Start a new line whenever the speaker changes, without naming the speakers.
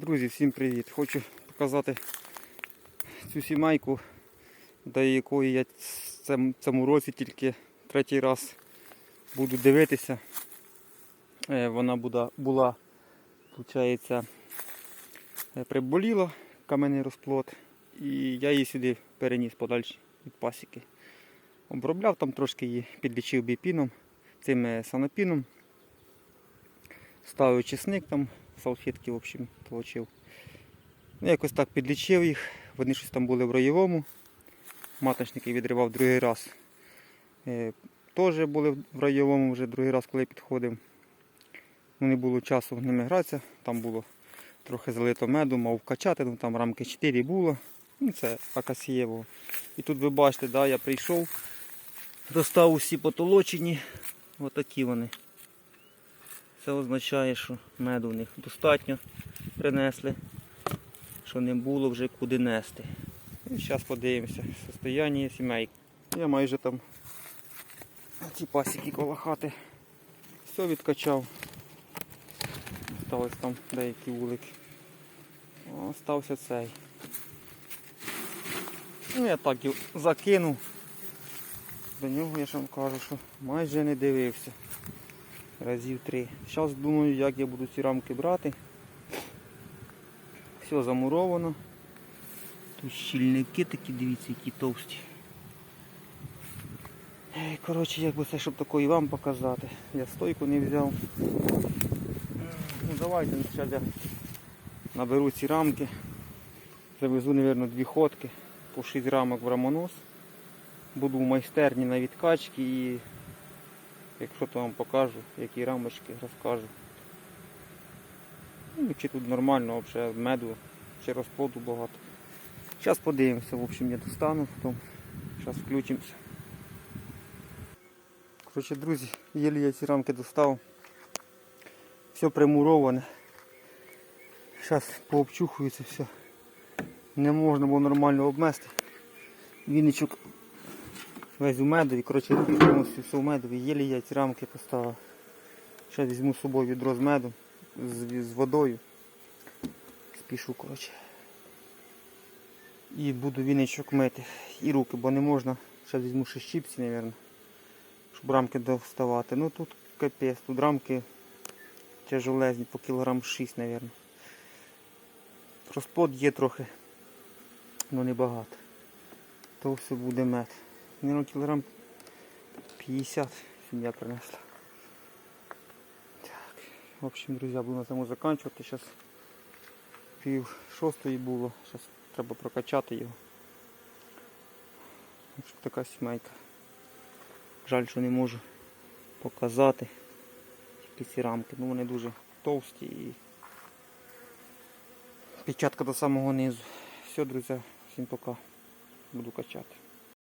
Друзі, всім привіт! Хочу показати цю сімейку, до якої я цем- цьому році тільки третій раз буду дивитися. Е, Вона була, виходить, приболіла кам'яний розплод, і я її сюди переніс подальше від пасіки. Обробляв там трошки її, підлічив біпіном, цим е, санопіном. Ставив чесник там, салфетки, в общем, получив. Ну, якось так підлічив їх. Вони щось там були в роєвому. Маточники відривав другий раз. Е, Теж були в роєвому вже другий раз, коли підходив. Ну, не було часу ними гратися. Там було трохи залито меду, мав вкачати, ну там рамки 4 було. Ну, це акасієво. І тут ви бачите, да, я прийшов, достав усі потолочені. Отакі вони. Це означає, що меду в них достатньо принесли, що не було вже куди нести. І зараз подивимося состояння сімейки. Я майже там ці пасіки коло хати. Все відкачав. Остались там деякі вулики. Остався цей. Ну я так його закинув. До нього я ж вам кажу, що майже не дивився разів три. Зараз думаю, як я буду ці рамки брати. Все замуровано. Тут щільники такі, дивіться, які товсті. Коротше, як би це, щоб такої вам показати. Я стойку не взяв. Ну давайте, ну, зараз я наберу ці рамки. Завезу, мабуть, дві ходки по 6 рамок в рамонос. Буду в майстерні на відкачки і Якщо то вам покажу, які рамочки розкажу. Ну, чи тут нормально взагалі меду, чи розплоду багато. Зараз подивимося, в общем, я достану, потім зараз включимося. Коротше, друзі, єлі я ці рамки достав. Все примуроване. Зараз пообчухується все. Не можна було нормально обмести. Вінничок весь у медові, коротше, повністю все в медові, єлі я ці рамки поставив. Ще візьму з собою відро з медом, з, з водою. Спішу, коротше. І буду віничок мити. І руки, бо не можна. Ще візьму ще щипці, мабуть, щоб рамки доставати. Ну тут капець, тут рамки тяжелезні, по кілограм 6, мабуть. Розплод є трохи, але не багато. То все буде мед. Наверное, кілограм 50 сім'я принесла. Так, в общем, друзі, буду на цьому закінчувати. Зараз пів шостої було. Зараз треба прокачати його. Общем, така сімейка. Жаль, що не можу показати тільки ці рамки. Ну вони дуже товсті і печатка до самого низу. Все, друзі, всім пока. Буду качати.